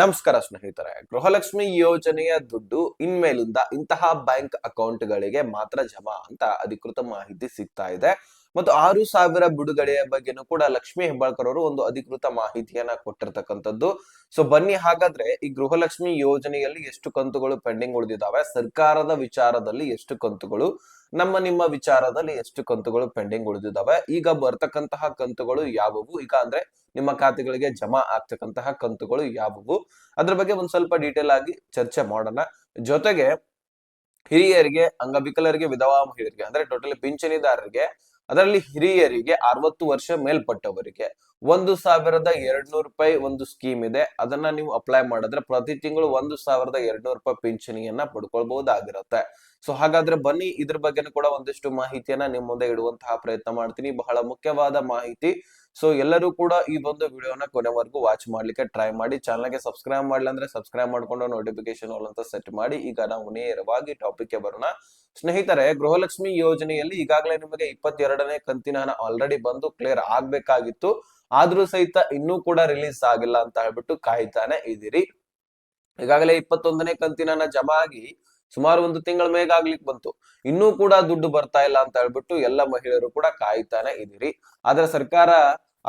ನಮಸ್ಕಾರ ಸ್ನೇಹಿತರೆ. ಗೃಹಲಕ್ಷ್ಮಿ ಯೋಜನೆಯ ದುಡ್ಡು ಇನ್ಮೇಲಿಂದ ಇಂತಹ ಬ್ಯಾಂಕ್ ಅಕೌಂಟ್ಗಳಿಗೆ ಮಾತ್ರ ಜಮಾ ಅಂತ ಅಧಿಕೃತ ಮಾಹಿತಿ ಸಿಗ್ತಾ ಇದೆ. ಮತ್ತು ಆರು ಸಾವಿರ ಬಿಡುಗಡೆಯ ಬಗ್ಗೆನೂ ಕೂಡ ಲಕ್ಷ್ಮಿ ಹೆಬ್ಬಾಳ್ಕರ್ ಅವರು ಒಂದು ಅಧಿಕೃತ ಮಾಹಿತಿಯನ್ನ ಕೊಟ್ಟಿರ್ತಕ್ಕಂಥದ್ದು. ಸೊ ಬನ್ನಿ ಹಾಗಾದ್ರೆ ಈ ಗೃಹಲಕ್ಷ್ಮಿ ಯೋಜನೆಯಲ್ಲಿ ಎಷ್ಟು ಕಂತುಗಳು ಪೆಂಡಿಂಗ್ ಉಳಿದಿದ್ದಾವೆ ಸರ್ಕಾರದ ವಿಚಾರದಲ್ಲಿ ಎಷ್ಟು ಕಂತುಗಳು, ನಮ್ಮ ನಿಮ್ಮ ವಿಚಾರದಲ್ಲಿ ಎಷ್ಟು ಕಂತುಗಳು ಪೆಂಡಿಂಗ್ ಉಳಿದಿದ್ದಾವೆ ಈಗ ಬರ್ತಕ್ಕಂತಹ ಕಂತುಗಳು ಯಾವುವು, ಈಗ ಅಂದ್ರೆ ನಿಮ್ಮ ಖಾತೆಗಳಿಗೆ ಜಮಾ ಆಗ್ತಕ್ಕಂತಹ ಕಂತುಗಳು ಯಾವುವು, ಅದ್ರ ಬಗ್ಗೆ ಒಂದ್ ಸ್ವಲ್ಪ ಡೀಟೇಲ್ ಆಗಿ ಚರ್ಚೆ ಮಾಡೋಣ. ಜೊತೆಗೆ ಹಿರಿಯರಿಗೆ, ಅಂಗವಿಕಲರಿಗೆ, ವಿಧವಾ ಮಹಿಳೆಯರಿಗೆ, ಅಂದ್ರೆ ಟೋಟಲಿ ಪಿಂಚಣಿದಾರರಿಗೆ ಅದರಲ್ಲಿ ಹಿರಿಯರಿಗೆ ಅರವತ್ತು ವರ್ಷ ಮೇಲ್ಪಟ್ಟವರಿಗೆ ಒಂದು ಸಾವಿರದ ಎರಡ್ನೂರು ರೂಪಾಯಿ ಒಂದು ಸ್ಕೀಮ್ ಇದೆ. ಅದನ್ನ ನೀವು ಅಪ್ಲೈ ಮಾಡಿದ್ರೆ ಪ್ರತಿ ತಿಂಗಳು ಒಂದು ಸಾವಿರದ ಎರಡ್ನೂರು ರೂಪಾಯಿ ಪಿಂಚಣಿಯನ್ನ ಪಡ್ಕೊಳ್ಬಹುದಾಗಿರುತ್ತೆ. ಸೊ ಹಾಗಾದ್ರೆ ಬನ್ನಿ, ಇದ್ರ ಬಗ್ಗೆನೂ ಕೂಡ ಒಂದಿಷ್ಟು ಮಾಹಿತಿಯನ್ನ ನಿಮ್ಮ ಮುಂದೆ ಇಡುವಂತಹ ಪ್ರಯತ್ನ ಮಾಡ್ತೀನಿ. ಬಹಳ ಮುಖ್ಯವಾದ ಮಾಹಿತಿ ಸೊ ಎಲ್ಲರೂ ಕೂಡ ಈ ಒಂದು ವಿಡಿಯೋನ ಕೊನೆವರೆಗೂ ವಾಚ್ ಮಾಡ್ಲಿಕ್ಕೆ ಟ್ರೈ ಮಾಡಿ. ಚಾನಲ್ಗೆ ಸಬ್ಸ್ಕ್ರೈಬ್ ಮಾಡ್ಲಿಲ್ಲ ಅಂದ್ರೆ ಸಬ್ಸ್ಕ್ರೈಬ್ ಮಾಡ್ಕೊಂಡು ನೋಟಿಫಿಕೇಶನ್ ಆಲ್ ಅಂತ ಸೆಟ್ ಮಾಡಿ. ಈಗ ನಾವು ನೇರವಾಗಿ ಟಾಪಿಕ್ಗೆ ಬರೋಣ. ಸ್ನೇಹಿತರೆ, ಗೃಹಲಕ್ಷ್ಮಿ ಯೋಜನೆಯಲ್ಲಿ ಈಗಾಗಲೇ ನಿಮಗೆ ಇಪ್ಪತ್ತೆರಡನೇ ಕಂತಿನ ಹಣ ಆಲ್ರೆಡಿ ಬಂದು ಕ್ಲಿಯರ್ ಆಗ್ಬೇಕಾಗಿತ್ತು. ಆದ್ರೂ ಸಹಿತ ಇನ್ನೂ ಕೂಡ ರಿಲೀಸ್ ಆಗಿಲ್ಲ ಅಂತ ಹೇಳ್ಬಿಟ್ಟು ಕಾಯ್ತಾನೆ ಇದ್ದೀರಿ. ಈಗಾಗಲೇ ಇಪ್ಪತ್ತೊಂದನೇ ಕಂತಿನ ಹಣ ಜಮಾ ಆಗಿ ಸುಮಾರು ಒಂದು ತಿಂಗಳ ಮೇಗ ಆಗ್ಲಿಕ್ಕೆ ಬಂತು. ಇನ್ನೂ ಕೂಡ ದುಡ್ಡು ಬರ್ತಾ ಇಲ್ಲ ಅಂತ ಹೇಳ್ಬಿಟ್ಟು ಎಲ್ಲ ಮಹಿಳೆಯರು ಕೂಡ ಕಾಯ್ತಾನೆ ಇದೀರಿ ಆದ್ರೆ ಸರ್ಕಾರ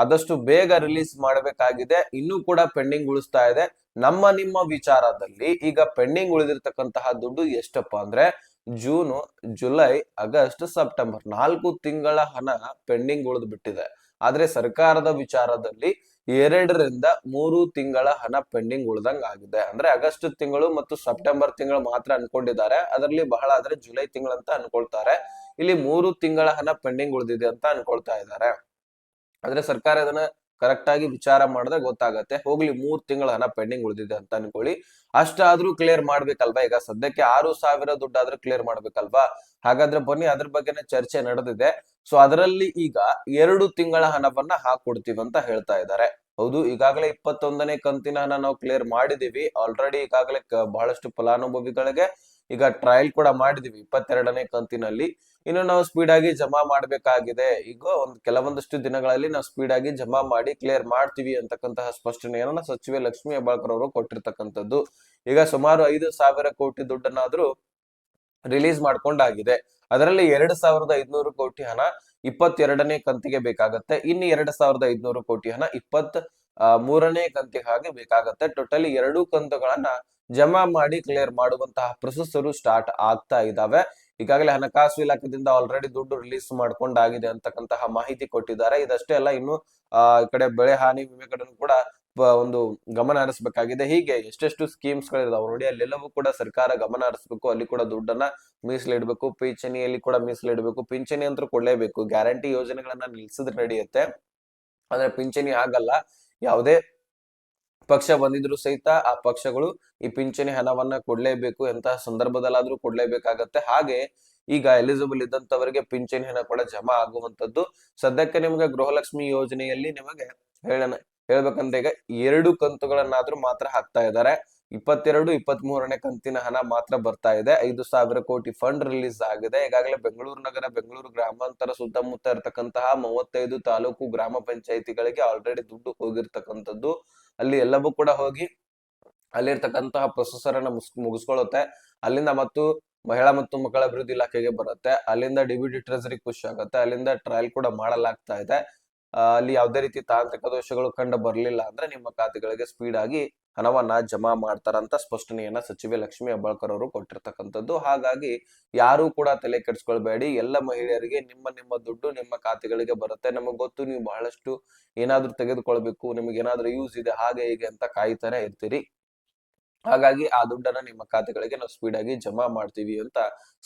ಆದಷ್ಟು ಬೇಗ ರಿಲೀಸ್ ಮಾಡಬೇಕಾಗಿದೆ. ಇನ್ನೂ ಕೂಡ ಪೆಂಡಿಂಗ್ ಉಳಿಸ್ತಾ ಇದೆ. ನಮ್ಮ ನಿಮ್ಮ ವಿಚಾರದಲ್ಲಿ ಈಗ ಪೆಂಡಿಂಗ್ ಉಳಿದಿರ್ತಕ್ಕಂತಹ ದುಡ್ಡು ಎಷ್ಟಪ್ಪ ಅಂದ್ರೆ ಜೂನ್, ಜುಲೈ, ಆಗಸ್ಟ್, ಸೆಪ್ಟೆಂಬರ್ ನಾಲ್ಕು ತಿಂಗಳ ಹಣ ಪೆಂಡಿಂಗ್ ಉಳಿದು ಬಿಟ್ಟಿದೆ ಆದ್ರೆ ಸರ್ಕಾರದ ವಿಚಾರದಲ್ಲಿ ಎರಡರಿಂದ ಮೂರು ತಿಂಗಳ ಹಣ ಪೆಂಡಿಂಗ್ ಉಳ್ದಂಗ್ ಆಗಿದೆ. ಅಂದ್ರೆ ಆಗಸ್ಟ್ ತಿಂಗಳು ಮತ್ತು ಸೆಪ್ಟೆಂಬರ್ ತಿಂಗಳು ಮಾತ್ರ ಅನ್ಕೊಂಡಿದ್ದಾರೆ. ಅದರಲ್ಲಿ ಬಹಳ ಆದ್ರೆ ಜುಲೈ ತಿಂಗಳು ಅಂತ ಅನ್ಕೊಳ್ತಾರೆ. ಇಲ್ಲಿ ಮೂರು ತಿಂಗಳ ಹಣ ಪೆಂಡಿಂಗ್ ಉಳಿದಿದೆ ಅಂತ ಅನ್ಕೊಳ್ತಾ ಇದ್ದಾರೆ. ಆದ್ರೆ ಸರ್ಕಾರ ಇದನ್ನ ಕರೆಕ್ಟ್ ಆಗಿ ವಿಚಾರ ಮಾಡಿದ್ರೆ ಗೊತ್ತಾಗತ್ತೆ. ಹೋಗ್ಲಿ ಮೂರ್ ತಿಂಗಳ ಹಣ ಪೆಂಡಿಂಗ್ ಉಳಿದಿದೆ ಅಂತ ಅನ್ಕೊಳ್ಳಿ. ಅಷ್ಟಾದ್ರೂ ಕ್ಲಿಯರ್ ಮಾಡ್ಬೇಕಲ್ವಾ? ಈಗ ಸದ್ಯಕ್ಕೆ ಆರು ಸಾವಿರ ದುಡ್ಡಾದ್ರೂ ಕ್ಲಿಯರ್ ಮಾಡ್ಬೇಕಲ್ವಾ? ಹಾಗಾದ್ರೆ ಬನ್ನಿ ಅದ್ರ ಬಗ್ಗೆನೇ ಚರ್ಚೆ ನಡೆದಿದೆ. ಸೊ ಅದರಲ್ಲಿ ಈಗ ಎರಡು ತಿಂಗಳ ಹಣವನ್ನ ಹಾಕೊಡ್ತೀವಿ ಅಂತ ಹೇಳ್ತಾ ಇದ್ದಾರೆ. ಹೌದು, ಈಗಾಗಲೇ ಇಪ್ಪತ್ತೊಂದನೇ ಕಂತಿನ ಹಣ ನಾವು ಕ್ಲಿಯರ್ ಮಾಡಿದೀವಿ. ಆಲ್ರೆಡಿ ಈಗಾಗಲೇ ಬಹಳಷ್ಟು ಫಲಾನುಭವಿಗಳಿಗೆ ಈಗ ಟ್ರಯಲ್ ಕೂಡ ಮಾಡಿದೀವಿ ಇಪ್ಪತ್ತೆರಡನೇ ಕಂತಿನಲ್ಲಿ. ಇನ್ನು ನಾವು ಸ್ಪೀಡ್ ಆಗಿ ಜಮಾ ಮಾಡಬೇಕಾಗಿದೆ. ಈಗ ಒಂದು ಕೆಲವೊಂದಷ್ಟು ದಿನಗಳಲ್ಲಿ ನಾವು ಸ್ಪೀಡ್ ಆಗಿ ಜಮಾ ಮಾಡಿ ಕ್ಲಿಯರ್ ಮಾಡ್ತೀವಿ ಅಂತಕ್ಕಂತಹ ಸ್ಪಷ್ಟನೆಯನ್ನ ಸಚಿವೆ ಲಕ್ಷ್ಮಿ ಹೆಬ್ಬಾಳ್ಕರ್ ಅವರು ಕೊಟ್ಟಿರ್ತಕ್ಕಂಥದ್ದು. ಈಗ ಸುಮಾರು ಐದು ಸಾವಿರ ಕೋಟಿ ದುಡ್ಡನ್ನಾದ್ರೂ ರಿಲೀಸ್ ಮಾಡ್ಕೊಂಡಾಗಿದೆ. ಅದರಲ್ಲಿ ಎರಡ್ ಸಾವಿರದ ಐದ್ನೂರು ಕೋಟಿ ಹಣ ಇಪ್ಪತ್ತೆರಡನೇ ಕಂತಿಗೆ ಬೇಕಾಗತ್ತೆ. ಇನ್ನು ಎರಡ್ ಸಾವಿರದ ಐದ್ನೂರು ಕೋಟಿ ಹಣ ಇಪ್ಪತ್ ಮೂರನೇ ಕಂತಿಗೆ ಹಾಗೆ ಬೇಕಾಗತ್ತೆ. ಟೋಟಲಿ ಎರಡು ಕಂತುಗಳನ್ನ ಜಮಾ ಮಾಡಿ ಕ್ಲಿಯರ್ ಮಾಡುವಂತಹ ಪ್ರೊಸೆಸರು ಸ್ಟಾರ್ಟ್ ಆಗ್ತಾ ಇದಾವೆ. ಈಗಾಗಲೇ ಹಣಕಾಸು ಇಲಾಖೆದಿಂದ ಆಲ್ರೆಡಿ ದುಡ್ಡು ರಿಲೀಸ್ ಮಾಡ್ಕೊಂಡಾಗಿದೆ ಅಂತಕ್ಕಂತಹ ಮಾಹಿತಿ ಕೊಟ್ಟಿದ್ದಾರೆ. ಇದಷ್ಟೇ ಅಲ್ಲ, ಇನ್ನು ಈ ಕಡೆ ಬೆಳೆ ಹಾನಿ ವಿಮೆ ಕಡೆನೂ ಕೂಡ ಒಂದು ಗಮನ ಹರಿಸಬೇಕಾಗಿದೆ. ಹೀಗೆ ಎಷ್ಟೆಷ್ಟು ಸ್ಕೀಮ್ಸ್ ಗಳಿದಾವೆ ನೋಡಿ, ಅಲ್ಲೆಲ್ಲವೂ ಕೂಡ ಸರ್ಕಾರ ಗಮನ ಹರಿಸಬೇಕು. ಅಲ್ಲಿ ಕೂಡ ದುಡ್ಡನ್ನ ಮೀಸಲಿಡ್ಬೇಕು. ಪಿಂಚಣಿಯಲ್ಲಿ ಕೂಡ ಮೀಸಲಿಡ್ಬೇಕು. ಪಿಂಚಣಿ ಅಂತೂ ಕೊಡಲೇಬೇಕು. ಗ್ಯಾರಂಟಿ ಯೋಜನೆಗಳನ್ನ ನಿಲ್ಸಿದ್ರೆ ನಡೆಯುತ್ತೆ. ಆದ್ರೆ ಪಿಂಚಣಿ ಆಗಲ್ಲ. ಯಾವುದೇ ಪಕ್ಷ ಬಂದಿದ್ರು ಸಹಿತ ಆ ಪಕ್ಷಗಳು ಈ ಪಿಂಚಣಿ ಹಣವನ್ನ ಕೊಡ್ಲೇಬೇಕು, ಎಂತಹ ಸಂದರ್ಭದಲ್ಲಾದ್ರೂ ಕೊಡ್ಲೇಬೇಕಾಗತ್ತೆ. ಹಾಗೆ ಈಗ ಎಲಿಜಿಬಲ್ ಇದ್ದಂತವರಿಗೆ ಪಿಂಚಣಿ ಹಣ ಕೂಡ ಜಮಾ ಆಗುವಂತದ್ದು ಸದ್ಯಕ್ಕೆ ನಿಮಗೆ ಗೃಹಲಕ್ಷ್ಮಿ ಯೋಜನೆಯಲ್ಲಿ ನಿಮಗೆ ಹೇಳಣ ಹೇಳ್ಬೇಕಂದ್ರೆ ಈಗ ಎರಡು ಕಂತುಗಳನ್ನಾದ್ರೂ ಮಾತ್ರ ಹಾಕ್ತಾ ಇದ್ದಾರೆ. ಇಪ್ಪತ್ತೆರಡು ಇಪ್ಪತ್ತ್ ಮೂರನೇ ಕಂತಿನ ಹಣ ಮಾತ್ರ ಬರ್ತಾ ಇದೆ. ಐದು ಸಾವಿರ ಕೋಟಿ ಫಂಡ್ ರಿಲೀಸ್ ಆಗಿದೆ. ಈಗಾಗಲೇ ಬೆಂಗಳೂರು ನಗರ, ಬೆಂಗಳೂರು ಗ್ರಾಮಾಂತರ ಸುತ್ತಮುತ್ತ ಇರತಕ್ಕಂತಹ ಮೂವತ್ತೈದು ತಾಲೂಕು ಗ್ರಾಮ ಪಂಚಾಯಿತಿಗಳಿಗೆ ಆಲ್ರೆಡಿ ದುಡ್ಡು ಹೋಗಿರ್ತಕ್ಕಂಥದ್ದು. ಅಲ್ಲಿ ಎಲ್ಲವೂ ಕೂಡ ಹೋಗಿ ಅಲ್ಲಿರ್ತಕ್ಕಂತಹ ಪ್ರೊಸೆಸರ್ ಅನ್ನ ಮುಗಿಸ್, ಮುಗಿಸ್ಕೊಳ್ಳುತ್ತೆ. ಅಲ್ಲಿಂದ ಮತ್ತು ಮಹಿಳಾ ಮತ್ತು ಮಕ್ಕಳ ಅಭಿವೃದ್ಧಿ ಇಲಾಖೆಗೆ ಬರುತ್ತೆ. ಅಲ್ಲಿಂದ ಡಿಬಿಟಿ ಟ್ರೆಸರಿ ಖುಷಿ ಆಗುತ್ತೆ. ಅಲ್ಲಿಂದ ಟ್ರಯಲ್ ಕೂಡ ಮಾಡಲಾಗ್ತಾ ಇದೆ. ಅಲ್ಲಿ ಯಾವುದೇ ರೀತಿ ತಾಂತ್ರಿಕ ದೋಷಗಳು ಕಂಡು ಬರಲಿಲ್ಲ ಅಂದ್ರೆ ನಿಮ್ಮ ಖಾತೆಗಳಿಗೆ ಸ್ಪೀಡ್ ಆಗಿ ಹಣವನ್ನ ಜಮಾ ಮಾಡ್ತಾರಂತ ಸ್ಪಷ್ಟನೆಯನ್ನ ಸಚಿವೆ ಲಕ್ಷ್ಮಿ ಹೆಬ್ಬಾಳ್ಕರ್ ಅವರು ಕೊಟ್ಟಿರ್ತಕ್ಕಂಥದ್ದು. ಹಾಗಾಗಿ ಯಾರು ಕೂಡ ತಲೆ ಕೆಡಿಸ್ಕೊಳ್ಬೇಡಿ. ಎಲ್ಲ ಮಹಿಳೆಯರಿಗೆ ನಿಮ್ಮ ನಿಮ್ಮ ದುಡ್ಡು ನಿಮ್ಮ ಖಾತೆಗಳಿಗೆ ಬರುತ್ತೆ. ನಮಗ್ ಗೊತ್ತು, ನೀವು ಬಹಳಷ್ಟು ಏನಾದ್ರೂ ತೆಗೆದುಕೊಳ್ಬೇಕು. ನಿಮಗೆ ಏನಾದ್ರೂ ಯೂಸ್ ಇದೆ, ಹಾಗೆ ಹೀಗೆ ಅಂತ ಕಾಯ್ತಾನೆ ಇರ್ತೀರಿ. ಹಾಗಾಗಿ ಆ ದುಡ್ಡನ್ನ ನಿಮ್ಮ ಖಾತೆಗಳಿಗೆ ನಾವು ಸ್ಪೀಡ್ ಆಗಿ ಜಮಾ ಮಾಡ್ತೀವಿ ಅಂತ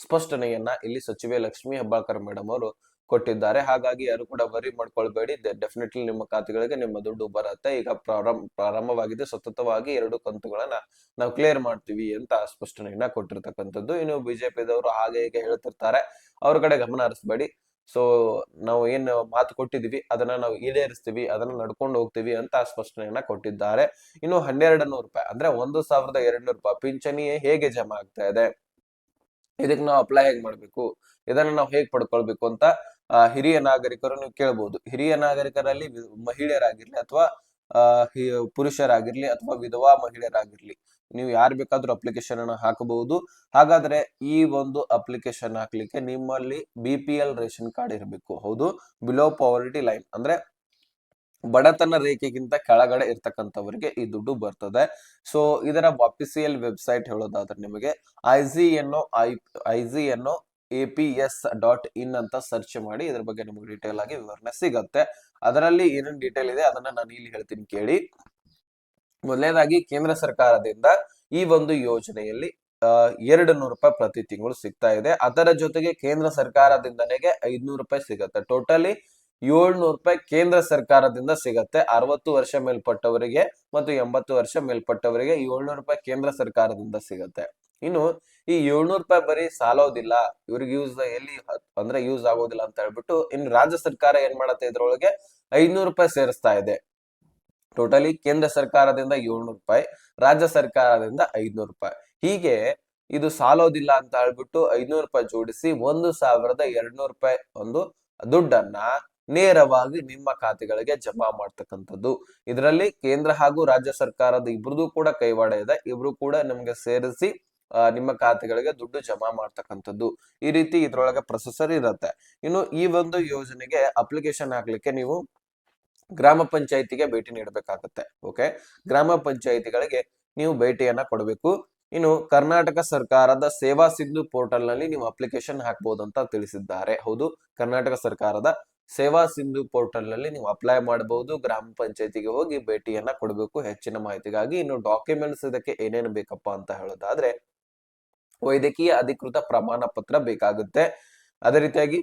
ಸ್ಪಷ್ಟನೆಯನ್ನ ಇಲ್ಲಿ ಸಚಿವೆ ಲಕ್ಷ್ಮಿ ಹೆಬ್ಬಾಳ್ಕರ್ ಮೇಡಮ್ ಅವರು ಕೊಟ್ಟಿದ್ದಾರೆ. ಹಾಗಾಗಿ ಯಾರು ಕೂಡ ವರಿ ಮಾಡ್ಕೊಳ್ಬೇಡಿ. ಡೆಫಿನೆಟ್ಲಿ ನಿಮ್ಮ ಖಾತೆಗಳಿಗೆ ನಿಮ್ಮ ದುಡ್ಡು ಬರುತ್ತೆ. ಈಗ ಪ್ರಾರಂಭ ಪ್ರಾರಂಭವಾಗಿದೆ. ಸತತವಾಗಿ ಎರಡು ಕಂತುಗಳನ್ನ ನಾವು ಕ್ಲಿಯರ್ ಮಾಡ್ತೀವಿ ಅಂತ ಸ್ಪಷ್ಟನೆಯನ್ನ ಕೊಟ್ಟಿರ್ತಕ್ಕಂಥದ್ದು. ಇನ್ನು ಬಿಜೆಪಿದವರು ಹಾಗೆ ಹೀಗೆ ಹೇಳ್ತಿರ್ತಾರೆ. ಅವ್ರ ಕಡೆ ಗಮನ ಹರಿಸ್ಬೇಡಿ. ಸೊ ನಾವು ಏನ್ ಮಾತು ಕೊಟ್ಟಿದೀವಿ, ಅದನ್ನ ನಾವು ಈಡೇರಿಸ್ತೀವಿ, ಅದನ್ನ ನಡ್ಕೊಂಡು ಹೋಗ್ತೀವಿ ಅಂತ ಸ್ಪಷ್ಟನೆಯನ್ನ ಕೊಟ್ಟಿದ್ದಾರೆ. ಇನ್ನು ಹನ್ನೆರಡು ನೂರು ರೂಪಾಯಿ, ಅಂದ್ರೆ ಒಂದು ಸಾವಿರದ ಎರಡು ನೂರು ರೂಪಾಯಿ ಪಿಂಚಣಿ ಹೇಗೆ ಜಮಾ ಆಗ್ತಾ ಇದೆ? ಇದಕ್ಕೆ ನಾವು ಅಪ್ಲೈ ಹೇಗ್ ಮಾಡ್ಬೇಕು? ಇದನ್ನ ನಾವು ಹೇಗ್ ಪಡ್ಕೊಳ್ಬೇಕು ಅಂತ ಆ, ಹಿರಿಯ ನಾಗರಿಕರು ನೀವು ಕೇಳಬಹುದು ಹಿರಿಯ ನಾಗರಿಕರಲ್ಲಿ ಮಹಿಳೆಯರಾಗಿರ್ಲಿ ಅಥವಾ ಪುರುಷರಾಗಿರ್ಲಿ ಅಥವಾ ವಿಧವಾ ಮಹಿಳೆಯರಾಗಿರ್ಲಿ ನೀವು ಯಾರು ಬೇಕಾದ್ರೂ ಅಪ್ಲಿಕೇಶನ್ ಅನ್ನ ಹಾಕಬಹುದು. ಹಾಗಾದ್ರೆ ಈ ಒಂದು ಅಪ್ಲಿಕೇಶನ್ ಹಾಕ್ಲಿಕ್ಕೆ ನಿಮ್ಮಲ್ಲಿ B P L ration card ಇರಬೇಕು. ಹೌದು ಬಿಲೋ ಪಾವರ್ಟಿ ಲೈನ್ ಅಂದ್ರೆ ಬಡತನ ರೇಖೆಗಿಂತ ಕೆಳಗಡೆ ಇರ್ತಕ್ಕಂಥವರಿಗೆ ಈ ದುಡ್ಡು ಬರ್ತದೆ. ಸೊ ಇದರ ಅಫಿಸಿಯಲ್ ವೆಬ್ಸೈಟ್ ಹೇಳೋದಾದ್ರೆ ನಿಮಗೆ I G I I G A P S dot in ಅಂತ ಸರ್ಚ್ ಮಾಡಿ ಇದ್ರ ಬಗ್ಗೆ ನಿಮಗೆ ಡೀಟೇಲ್ ಆಗಿ ವಿವರಣೆ ಸಿಗತ್ತೆ. ಅದರಲ್ಲಿ ಏನೇನು ಡೀಟೇಲ್ ಇದೆ ಅದನ್ನ ನಾನು ಇಲ್ಲಿ ಹೇಳ್ತೀನಿ ಕೇಳಿ. ಮೊದಲನೇದಾಗಿ ಕೇಂದ್ರ ಸರ್ಕಾರದಿಂದ ಈ ಒಂದು ಯೋಜನೆಯಲ್ಲಿ ಎರಡು ನೂರು ರೂಪಾಯಿ ಪ್ರತಿ ತಿಂಗಳು ಸಿಗ್ತಾ ಇದೆ. ಅದರ ಜೊತೆಗೆ ಕೇಂದ್ರ ಸರ್ಕಾರದಿಂದನೇ ಐದ್ನೂರು ರೂಪಾಯಿ ಸಿಗತ್ತೆ. ಟೋಟಲಿ ಏಳ್ನೂರು ರೂಪಾಯಿ ಕೇಂದ್ರ ಸರ್ಕಾರದಿಂದ ಸಿಗತ್ತೆ. ಅರವತ್ತು ವರ್ಷ ಮೇಲ್ಪಟ್ಟವರಿಗೆ ಮತ್ತು ಎಂಬತ್ತು ವರ್ಷ ಮೇಲ್ಪಟ್ಟವರಿಗೆ ಏಳ್ನೂರು ರೂಪಾಯಿ ಕೇಂದ್ರ ಸರ್ಕಾರದಿಂದ ಸಿಗತ್ತೆ. ಇನ್ನು ಈ ಏಳ್ನೂರು ರೂಪಾಯಿ ಬರೀ ಸಾಲೋದಿಲ್ಲ, ಇವ್ರಿಗೆ ಯೂಸ್ ಎಲ್ಲಿ ಅಂದ್ರೆ ಯೂಸ್ ಆಗೋದಿಲ್ಲ ಅಂತ ಹೇಳ್ಬಿಟ್ಟು ಇನ್ನು ರಾಜ್ಯ ಸರ್ಕಾರ ಏನ್ ಮಾಡತ್ತೆ ಇದ್ರೊಳಗೆ ಐದ್ನೂರು ರೂಪಾಯಿ ಸೇರಿಸ್ತಾ ಇದೆ. ಟೋಟಲಿ ಕೇಂದ್ರ ಸರ್ಕಾರದಿಂದ ಏಳ್ನೂರು ರೂಪಾಯಿ, ರಾಜ್ಯ ಸರ್ಕಾರದಿಂದ ಐದ್ನೂರು ರೂಪಾಯಿ. ಹೀಗೆ ಇದು ಸಾಲೋದಿಲ್ಲ ಅಂತ ಹೇಳ್ಬಿಟ್ಟು ಐನೂರು ರೂಪಾಯಿ ಜೋಡಿಸಿ ಒಂದು ಸಾವಿರದ ಎರಡ್ನೂರು ರೂಪಾಯಿ ಒಂದು ದುಡ್ಡನ್ನ ನೇರವಾಗಿ ನಿಮ್ಮ ಖಾತೆಗಳಿಗೆ ಜಮಾ ಮಾಡ್ತಕ್ಕಂಥದ್ದು. ಇದರಲ್ಲಿ ಕೇಂದ್ರ ಹಾಗೂ ರಾಜ್ಯ ಸರ್ಕಾರದ ಇಬ್ರದ್ದು ಕೂಡ ಕೈವಾಡ ಇದೆ, ಇಬ್ರು ಕೂಡ ನಿಮ್ಗೆ ಸೇರಿಸಿ ನಿಮ್ಮ ಖಾತೆಗಳಿಗೆ ದುಡ್ಡು ಜಮಾ ಮಾಡ್ತಕ್ಕಂಥದ್ದು ಈ ರೀತಿ ಇದ್ರೊಳಗೆ ಪ್ರೊಸೆಸರ್ ಇರುತ್ತೆ. ಇನ್ನು ಈ ಒಂದು ಯೋಜನೆಗೆ ಅಪ್ಲಿಕೇಶನ್ ಹಾಕ್ಲಿಕ್ಕೆ ನೀವು ಗ್ರಾಮ ಪಂಚಾಯಿತಿಗೆ ಭೇಟಿ ನೀಡಬೇಕಾಗತ್ತೆ ಓಕೆ ಗ್ರಾಮ ಪಂಚಾಯಿತಿಗಳಿಗೆ ನೀವು ಭೇಟಿಯನ್ನ ಕೊಡಬೇಕು. ಇನ್ನು ಕರ್ನಾಟಕ ಸರ್ಕಾರದ ಸೇವಾ ಸಿಂಧು ಪೋರ್ಟಲ್ನಲ್ಲಿ ನೀವು ಅಪ್ಲಿಕೇಶನ್ ಹಾಕ್ಬೋದು ಅಂತ ತಿಳಿಸಿದ್ದಾರೆ. ಹೌದು, ಕರ್ನಾಟಕ ಸರ್ಕಾರದ ಸೇವಾ ಸಿಂಧು ಪೋರ್ಟಲ್ನಲ್ಲಿ ನೀವು ಅಪ್ಲೈ ಮಾಡಬಹುದು ಗ್ರಾಮ ಪಂಚಾಯತಿಗೆ ಹೋಗಿ ಭೇಟಿಯನ್ನ ಕೊಡಬೇಕು ಹೆಚ್ಚಿನ ಮಾಹಿತಿಗಾಗಿ. ಇನ್ನು ಡಾಕ್ಯುಮೆಂಟ್ಸ್ ಇದಕ್ಕೆ ಏನೇನು ಬೇಕಪ್ಪ ಅಂತ ಹೇಳೋದಾದ್ರೆ ವೈದ್ಯಕೀಯ ಅಧಿಕೃತ ಪ್ರಮಾಣ ಪತ್ರ ಬೇಕಾಗುತ್ತೆ. ಅದೇ ರೀತಿಯಾಗಿ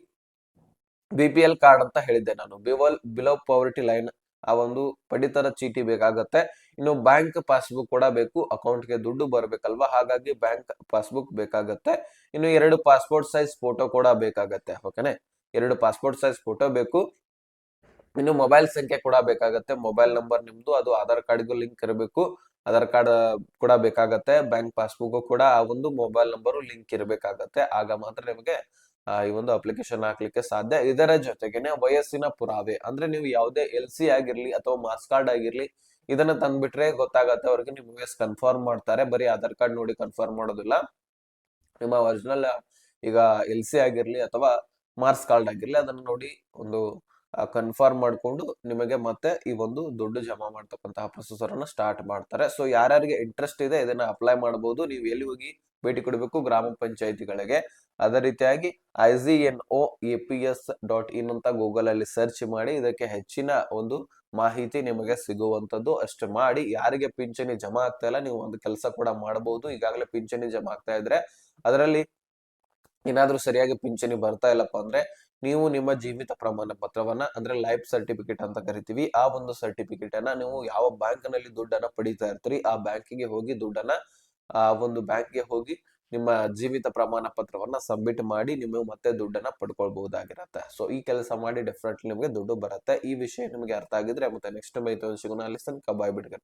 ಬಿ ಪಿ ಎಲ್ ಕಾರ್ಡ್ ಅಂತ ಹೇಳಿದ್ದೆ ನಾನು. ಬಿವಲ್ ಬಿಲೋ ಪಾವರ್ಟಿ ಲೈನ್ ಆ ಒಂದು ಪಡಿತರ ಚೀಟಿ ಬೇಕಾಗತ್ತೆ. ಇನ್ನು ಬ್ಯಾಂಕ್ ಪಾಸ್ಬುಕ್ ಕೂಡ ಬೇಕು. ಅಕೌಂಟ್ಗೆ ದುಡ್ಡು ಬರಬೇಕಲ್ವಾ? ಹಾಗಾಗಿ ಬ್ಯಾಂಕ್ ಪಾಸ್ಬುಕ್ ಬೇಕಾಗತ್ತೆ. ಇನ್ನು ಎರಡು ಪಾಸ್ಪೋರ್ಟ್ ಸೈಜ್ ಫೋಟೋ ಕೂಡ ಬೇಕಾಗತ್ತೆ. ಓಕೆನೆ ಎರಡು ಪಾಸ್ಪೋರ್ಟ್ ಸೈಜ್ ಫೋಟೋ ಬೇಕು. ಇನ್ನು ಮೊಬೈಲ್ ಸಂಖ್ಯೆ ಕೂಡ ಬೇಕಾಗತ್ತೆ. ಮೊಬೈಲ್ ನಂಬರ್ ನಿಮ್ದು, ಅದು ಆಧಾರ್ ಕಾರ್ಡ್ಗೂ ಲಿಂಕ್ ಇರಬೇಕು. ಆಧಾರ್ ಕಾರ್ಡ್ ಕೂಡ ಬೇಕಾಗತ್ತೆ, ಬ್ಯಾಂಕ್ ಪಾಸ್ಬುಕ್ ಕೂಡ ಆ ಒಂದು ಮೊಬೈಲ್ ನಂಬರ್ ಲಿಂಕ್ ಇರಬೇಕಾಗತ್ತೆ. ಆಗ ಮಾತ್ರ ನಿಮಗೆ ಈ ಒಂದು ಅಪ್ಲಿಕೇಶನ್ ಹಾಕ್ಲಿಕ್ಕೆ ಸಾಧ್ಯ. ಇದರ ಜೊತೆಗೆನೆ ವಯಸ್ಸಿನ ಪುರಾವೆ, ಅಂದ್ರೆ ನೀವು ಯಾವುದೇ ಎಲ್ ಸಿ ಆಗಿರ್ಲಿ ಅಥವಾ ಮಾಸ್ ಕಾರ್ಡ್ ಆಗಿರ್ಲಿ, ಇದನ್ನ ತಂದ್ಬಿಟ್ರೆ ಗೊತ್ತಾಗತ್ತೆ ಅವ್ರಿಗೆ. ನಿಮ್ ವಯಸ್ ಕನ್ಫರ್ಮ್ ಮಾಡ್ತಾರೆ. ಬರೀ ಆಧಾರ್ ಕಾರ್ಡ್ ನೋಡಿ ಕನ್ಫರ್ಮ್ ಮಾಡೋದಿಲ್ಲ. ನಿಮ್ಮ ಒರಿಜಿನಲ್ ಈಗ ಎಲ್ ಸಿ ಆಗಿರ್ಲಿ ಅಥವಾ ಮಾರ್ಕ್ಸ್ ಕಾರ್ಡ್ ಆಗಿರ್ಲಿ, ಅದನ್ನ ನೋಡಿ ಒಂದು ಕನ್ಫರ್ಮ್ ಮಾಡಿಕೊಂಡು ನಿಮಗೆ ಮತ್ತೆ ಈ ಒಂದು ದುಡ್ಡು ಜಮಾ ಮಾಡ್ತಕ್ಕಂತಹ ಪ್ರೊಸೆಸರ್ ಅನ್ನು ಸ್ಟಾರ್ಟ್ ಮಾಡ್ತಾರೆ. ಸೊ ಯಾರ್ಯಾರಿಗೆ ಇಂಟ್ರೆಸ್ಟ್ ಇದೆ, ಇದನ್ನ ಅಪ್ಲೈ ಮಾಡಬಹುದು. ನೀವು ಎಲ್ಲಿ ಹೋಗಿ ಭೇಟಿ ಕೊಡಬೇಕು? ಗ್ರಾಮ ಪಂಚಾಯತಿಗಳಿಗೆ. ಅದೇ ರೀತಿಯಾಗಿ I G N O A P S dot in ಅಂತ ಗೂಗಲ್ ಅಲ್ಲಿ ಸರ್ಚ್ ಮಾಡಿ, ಇದಕ್ಕೆ ಹೆಚ್ಚಿನ ಒಂದು ಮಾಹಿತಿ ನಿಮಗೆ ಸಿಗುವಂತದ್ದು ಅಷ್ಟು ಮಾಡಿ, ಯಾರಿಗೆ ಪಿಂಚಣಿ ಜಮಾ ಆಗ್ತಾ ಇಲ್ಲ, ನೀವು ಒಂದು ಕೆಲಸ ಕೂಡ ಮಾಡಬಹುದು. ಈಗಾಗಲೇ ಪಿಂಚಣಿ ಜಮಾ ಆಗ್ತಾ ಇದ್ರೆ, ಅದರಲ್ಲಿ ಏನಾದ್ರೂ ಸರಿಯಾಗಿ ಪಿಂಚಣಿ ಬರ್ತಾ ಇಲ್ಲಪ್ಪ ಅಂದ್ರೆ ನೀವು ನಿಮ್ಮ ಜೀವಿತ ಪ್ರಮಾಣ ಪತ್ರವನ್ನ, ಅಂದ್ರೆ ಲೈಫ್ ಸರ್ಟಿಫಿಕೇಟ್ ಅಂತ ಕರಿತೀವಿ, ಆ ಒಂದು ಸರ್ಟಿಫಿಕೇಟ್ ಅನ್ನ ನೀವು ಯಾವ ಬ್ಯಾಂಕ್ನಲ್ಲಿ ದುಡ್ಡನ್ನ ಪಡೀತಾ ಇರ್ತೀರಿ, ಆ ಬ್ಯಾಂಕಿಗೆ ಹೋಗಿ ದುಡ್ಡನ್ನ, ಆ ಒಂದು ಬ್ಯಾಂಕ್ಗೆ ಹೋಗಿ ನಿಮ್ಮ ಜೀವಿತ ಪ್ರಮಾಣ ಪತ್ರವನ್ನ ಸಬ್ಮಿಟ್ ಮಾಡಿ ನಿಮಗೆ ಮತ್ತೆ ದುಡ್ಡನ್ನ ಪಡ್ಕೊಳ್ಬಹುದಾಗಿರತ್ತೆ. ಸೊ ಈ ಕೆಲಸ ಮಾಡಿ ಡೆಫಿನೆಟ್ಲಿ ನಿಮಗೆ ದುಡ್ಡು ಬರುತ್ತೆ. ಈ ವಿಷಯ ನಿಮಗೆ ಅರ್ಥ ಆಗಿದ್ರೆ ಮತ್ತೆ ನೆಕ್ಸ್ಟ್ ಮೈತ್ ಸಿಗೋಣ ಕಬಾಯ್ ಬಿಡ್ಗೆ